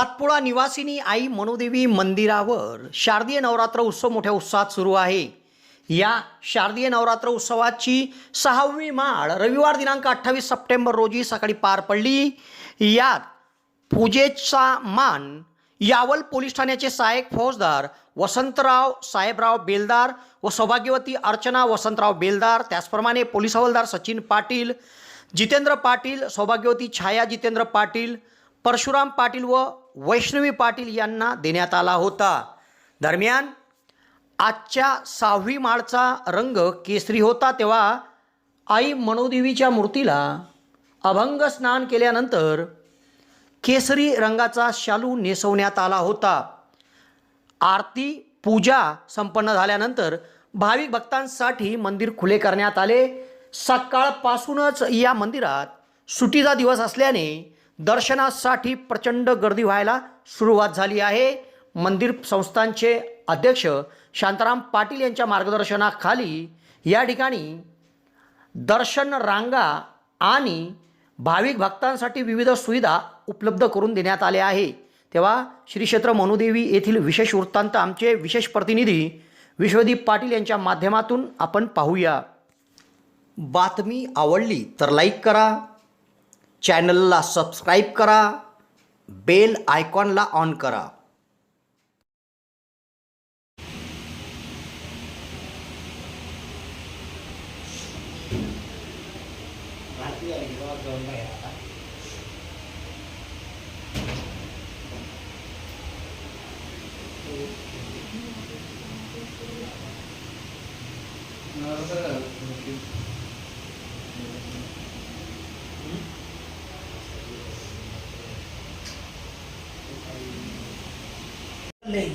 सातपुडा निवासिनी आई मनोदेवी मंदिरावर शारदीय नवरात्र उत्सव मोठ्या उत्साहात सुरू आहे. या शारदीय नवरात्र उत्सवाची सहावी माळ रविवार दिनांक अठ्ठावीस सप्टेंबर रोजी सकाळी पार पडली. यात पूजेचा मान यावल पोलीस ठाण्याचे सहाय्यक फौजदार वसंतराव साहेबराव बेलदार व सौभाग्यवती अर्चना वसंतराव बेलदार त्याचप्रमाणे पोलीस हवालदार सचिन पाटील जितेंद्र पाटील सौभाग्यवती छाया जितेंद्र पाटील परशुराम पाटील व वैष्णवी पाटील यांना देण्यात आला होता. दरम्यान आजच्या सहावी माळचा रंग केसरी होता तेव्हा आई मनोदेवीच्या मूर्तीला अभंग स्नान केल्यानंतर केसरी रंगाचा शालू नेसवण्यात आला होता. आरती पूजा संपन्न झाल्यानंतर भाविक भक्तांसाठी मंदिर खुले करण्यात आले. सकाळपासूनच या मंदिरात सुटीचा दिवस असल्याने दर्शनासाठी प्रचंड गर्दी व्हायला सुरुवात झाली आहे. मंदिर संस्थांचे अध्यक्ष शांताराम पाटील यांच्या मार्गदर्शनाखाली या ठिकाणी दर्शन रांगा आणि भाविक भक्तांसाठी विविध सुविधा उपलब्ध करून देण्यात आल्या आहे. तेव्हा श्री क्षेत्र मनुदेवी येथील विशेष वृत्तांत आमचे विशेष प्रतिनिधी विश्वदीप पाटील यांच्या माध्यमातून आपण पाहूया. बातमी आवडली तर लाईक करा चॅनलला सबस्क्राईब करा बेल आयकॉनला ऑन करा।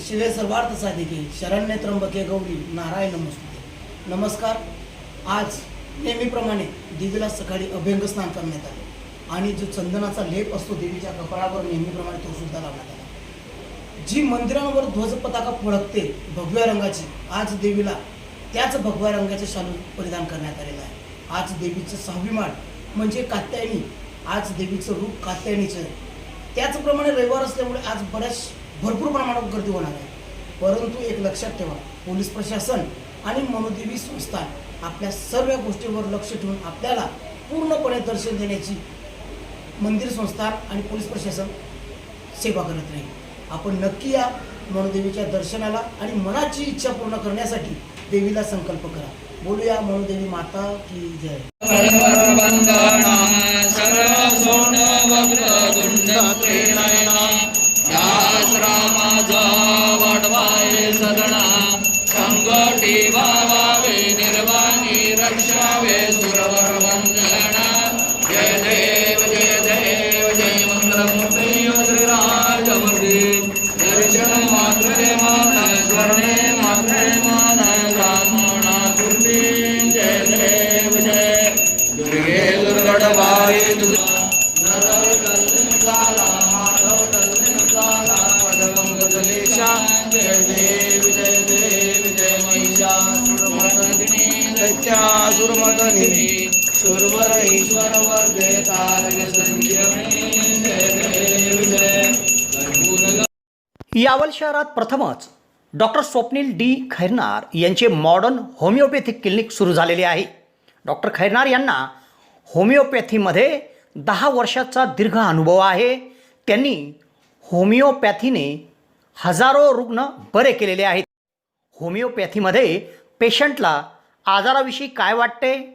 शिवे सर्वार्थ साधिके. शरण्य त्र्यंबके गौरी नारायण नमस्ते. नमस्कार. आज नेहमीप्रमाणे देवीला सकाळी अभ्यंग स्नान करण्यात आले. आणि जो चंदनाचा लेप असतो देवीच्या कपाळावर नेहमीप्रमाणे तो सुद्धा लावण्यात आला. जी मंदिरांवर ध्वज पताका फडकते भगव्या रंगाची आज देवीला त्याच भगव्या रंगाचे शालू परिधान करण्यात आलेलं आहे. आज देवीचं सहावी माळ म्हणजे कात्यायनी. आज देवीचं रूप कात्यायनीचं त्याचप्रमाणे रविवार असल्यामुळे आज बऱ्याच भरपूर प्रमाणात गर्दी होणार आहे. परंतु एक लक्षात ठेवा पोलीस प्रशासन आणि मनोदेवी संस्थान आपल्या सर्व गोष्टींवर लक्ष ठेवून आपल्याला पूर्णपणे दर्शन देण्याची मंदिर संस्थान आणि पोलीस प्रशासन सेवा करत राहील. आपण नक्की या मनोदेवीच्या दर्शनाला आणि मनाची इच्छा पूर्ण करण्यासाठी देवीला संकल्प करा. बोलूया मनोदेवी माता की जय. वाढवाय संकटी भावावे निर्वाणी रक्षावे सुरवर वंदना सुरवर ईश्वर वर्धे तारक संजीवनी यावल शहरात प्रथमच डॉक्टर स्वप्नील डी खैरनार यांचे मॉडर्न होमिओपॅथिक क्लिनिक सुरू झालेले आहे. डॉक्टर खैरनार यांना होमिओपॅथीमध्ये दहा वर्षाचा दीर्घ अनुभव आहे. त्यांनी होमिओपॅथीने हजारो रुग्ण बरे केलेले आहेत. होमिओपॅथीमध्ये पेशंटला आजाराविषयी काय वाटते?